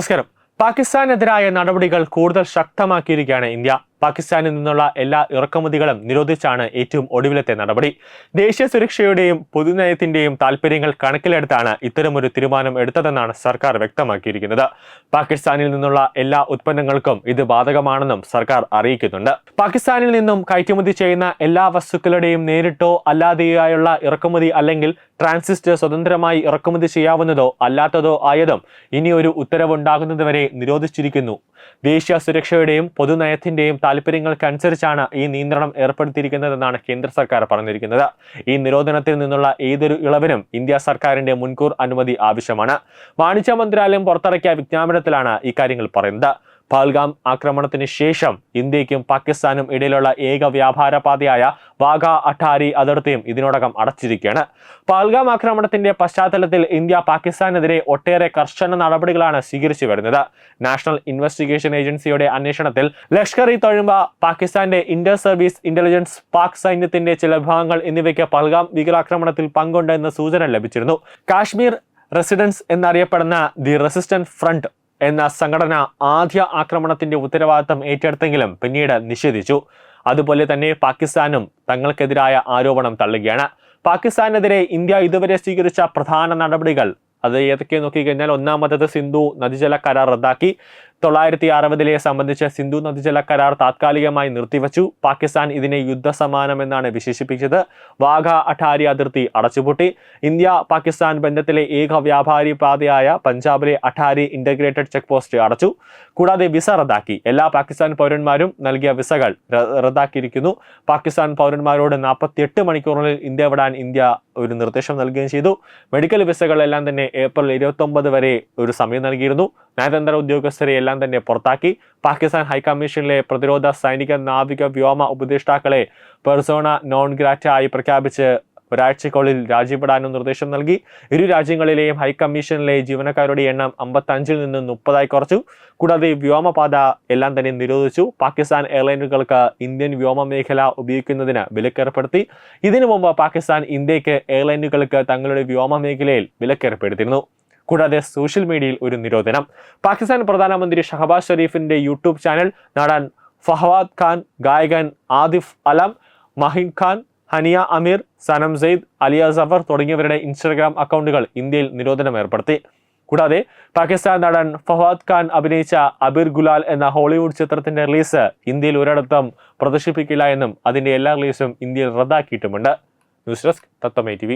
നമസ്കാരം. പാകിസ്ഥാനെതിരായ നടപടികൾ കൂടുതൽ ശക്തമാക്കിയിരിക്കുകയാണ് ഇന്ത്യ. പാകിസ്ഥാനിൽ നിന്നുള്ള എല്ലാ ഇറക്കുമതികളും നിരോധിച്ചാണ് ഏറ്റവും ഒടുവിലത്തെ നടപടി. ദേശീയ സുരക്ഷയുടെയും പൊതുനയത്തിന്റെയും താൽപ്പര്യങ്ങൾ കണക്കിലെടുത്താണ് ഇത്തരമൊരു തീരുമാനം എടുത്തതെന്നാണ് സർക്കാർ വ്യക്തമാക്കിയിരിക്കുന്നത്. പാകിസ്ഥാനിൽ നിന്നുള്ള എല്ലാ ഉത്പന്നങ്ങൾക്കും ഇത് ബാധകമാണെന്നും സർക്കാർ അറിയിക്കുന്നുണ്ട്. പാകിസ്ഥാനിൽ നിന്നും കയറ്റുമതി ചെയ്യുന്ന എല്ലാ വസ്തുക്കളുടെയും നേരിട്ടോ അല്ലാതെയായുള്ള ഇറക്കുമതി അല്ലെങ്കിൽ ട്രാൻസിസ്റ്റർ സ്വതന്ത്രമായി ഇറക്കുമതി ചെയ്യാവുന്നതോ അല്ലാത്തതോ ആയതും ഇനിയൊരു ഉത്തരവുണ്ടാകുന്നതുവരെ നിരോധിച്ചിരിക്കുന്നു. ദേശീയ സുരക്ഷയുടെയും പൊതുനയത്തിന്റെയും താല്പര്യങ്ങൾക്കനുസരിച്ചാണ് ഈ നിയന്ത്രണം ഏർപ്പെടുത്തിയിരിക്കുന്നതെന്നാണ് കേന്ദ്ര സർക്കാർ പറഞ്ഞിരിക്കുന്നത്. ഈ നിരോധനത്തിൽ നിന്നുള്ള ഏതൊരു ഇളവിനും ഇന്ത്യ സർക്കാരിന്റെ മുൻകൂർ അനുമതി ആവശ്യമാണ്. വാണിജ്യ മന്ത്രാലയം പുറത്തിറക്കിയ വിജ്ഞാപനത്തിലാണ് ഇക്കാര്യങ്ങൾ പറയുന്നത്. പാൽഗാം ആക്രമണത്തിന് ശേഷം ഇന്ത്യയ്ക്കും പാകിസ്ഥാനും ഇടയിലുള്ള ഏക വ്യാപാര പാതയായ വാഗ അട്ടാരി അതിർത്തിയും ഇതിനോടകം അടച്ചിരിക്കുകയാണ്. പാൽഗാം ആക്രമണത്തിന്റെ പശ്ചാത്തലത്തിൽ ഇന്ത്യ പാകിസ്ഥാനെതിരെ ഒട്ടേറെ കർശന നടപടികളാണ് സ്വീകരിച്ചു വരുന്നത്. നാഷണൽ ഇൻവെസ്റ്റിഗേഷൻ ഏജൻസിയുടെ അന്വേഷണത്തിൽ ലഷ്കർ ഇ തൊഴുമ്പ പാകിസ്ഥാന്റെ ഇന്റർ സർവീസ് ഇന്റലിജൻസ് പാക് സൈന്യത്തിന്റെ ചില വിഭാഗങ്ങൾ എന്നിവയ്ക്ക് പൽഗാം ഭീകരാക്രമണത്തിൽ പങ്കുണ്ട് എന്ന സൂചന ലഭിച്ചിരുന്നു. കാശ്മീർ റെസിഡൻസ് എന്നറിയപ്പെടുന്ന ദി റെസിസ്റ്റന്റ് ഫ്രണ്ട് എന്ന സംഘടന ആദ്യ ആക്രമണത്തിന്റെ ഉത്തരവാദിത്തം ഏറ്റെടുത്തെങ്കിലും പിന്നീട് നിഷേധിച്ചു. അതുപോലെ തന്നെ പാകിസ്ഥാനും തങ്ങൾക്കെതിരായ ആരോപണം തള്ളുകയാണ്. പാകിസ്ഥാനെതിരെ ഇന്ത്യ ഇതുവരെ സ്വീകരിച്ച പ്രധാന നടപടികൾ അത് ഏതൊക്കെ നോക്കിക്കഴിഞ്ഞാൽ ഒന്നാമത്തത് സിന്ധു നദീജല കരാർ റദ്ദാക്കി. തൊള്ളായിരത്തി അറുപതിലെ സംബന്ധിച്ച് സിന്ധു നദീജല കരാർ താത്കാലികമായി നിർത്തിവച്ചു. പാകിസ്ഥാൻ ഇതിനെ യുദ്ധസമാനമെന്നാണ് വിശേഷിപ്പിച്ചത്. വാഘ അഠാരി അതിർത്തി അടച്ചുപൂട്ടി. ഇന്ത്യ പാകിസ്ഥാൻ ബന്ധത്തിലെ ഏക വ്യാപാരി പാതയായ പഞ്ചാബിലെ അഠാരി ഇന്റഗ്രേറ്റഡ് ചെക്ക് പോസ്റ്റ് അടച്ചു. കൂടാതെ വിസ റദ്ദാക്കി. എല്ലാ പാകിസ്ഥാൻ പൗരന്മാരും നൽകിയ വിസകൾ റദ്ദാക്കിയിരിക്കുന്നു. പാകിസ്ഥാൻ പൗരന്മാരോട് നാൽപ്പത്തിയെട്ട് മണിക്കൂറിൽ ഇന്ത്യ വിടാൻ ഇന്ത്യ ഒരു നിർദ്ദേശം നൽകുകയും ചെയ്തു. മെഡിക്കൽ വിസകളെല്ലാം തന്നെ ഏപ്രിൽ ഇരുപത്തി വരെ ഒരു സമയം നൽകിയിരുന്നു. നയതന്ത്ര ഉദ്യോഗസ്ഥരെ എല്ലാം തന്നെ പുറത്താക്കി. പാകിസ്ഥാൻ ഹൈക്കമ്മീഷനിലെ പ്രതിരോധ സൈനിക നാവിക വ്യോമ ഉപദേഷ്ടാക്കളെ പെർസോണ നോൺ ഗ്രാറ്റ ആയി പ്രഖ്യാപിച്ച് ഒരാഴ്ചക്കുള്ളിൽ രാജ്യപ്പെടാനും നിർദ്ദേശം നൽകി. ഇരു രാജ്യങ്ങളിലെയും ഹൈക്കമ്മീഷനിലെ ജീവനക്കാരുടെ എണ്ണം അമ്പത്തഞ്ചിൽ നിന്ന് മുപ്പതായി കുറച്ചു. കൂടാതെ വ്യോമപാത എല്ലാം തന്നെ നിരോധിച്ചു. പാകിസ്ഥാൻ എയർലൈനുകൾക്ക് ഇന്ത്യൻ വ്യോമ മേഖല ഉപയോഗിക്കുന്നതിന് വിലക്കേർപ്പെടുത്തി. ഇതിനു മുമ്പ് പാകിസ്ഥാൻ ഇന്ത്യയ്ക്ക് എയർലൈനുകൾക്ക് തങ്ങളുടെ വ്യോമ മേഖലയിൽ വിലക്കേർപ്പെടുത്തിയിരുന്നു. കൂടാതെ സോഷ്യൽ മീഡിയയിൽ ഒരു നിരോധനം. പാകിസ്ഥാൻ പ്രധാനമന്ത്രി ഷഹബാസ് ഷെരീഫിന്റെ യൂട്യൂബ് ചാനൽ നടൻ ഫഹവാദ് ഖാൻ ഗായകൻ ആദിഫ് അലം മഹിൻ ഖാൻ ഹനിയ അമീർ സനം സെയ്ദ് അലിയ സഫർ തുടങ്ങിയവരുടെ ഇൻസ്റ്റഗ്രാം അക്കൗണ്ടുകൾ ഇന്ത്യയിൽ നിരോധനം ഏർപ്പെടുത്തി. കൂടാതെ പാകിസ്ഥാൻ നടൻ ഫവാദ് ഖാൻ അഭിനയിച്ച അബിർ ഗുലാൽ എന്ന ഹോളിവുഡ് ചിത്രത്തിന്റെ റിലീസ് ഇന്ത്യയിൽ ഒരിടത്തും പ്രദർശിപ്പിക്കില്ല എന്നും അതിന്റെ എല്ലാ റിലീസും ഇന്ത്യയിൽ റദ്ദാക്കിയിട്ടുമുണ്ട്. ന്യൂസ് ഡെസ്ക് തത്തമേ ടി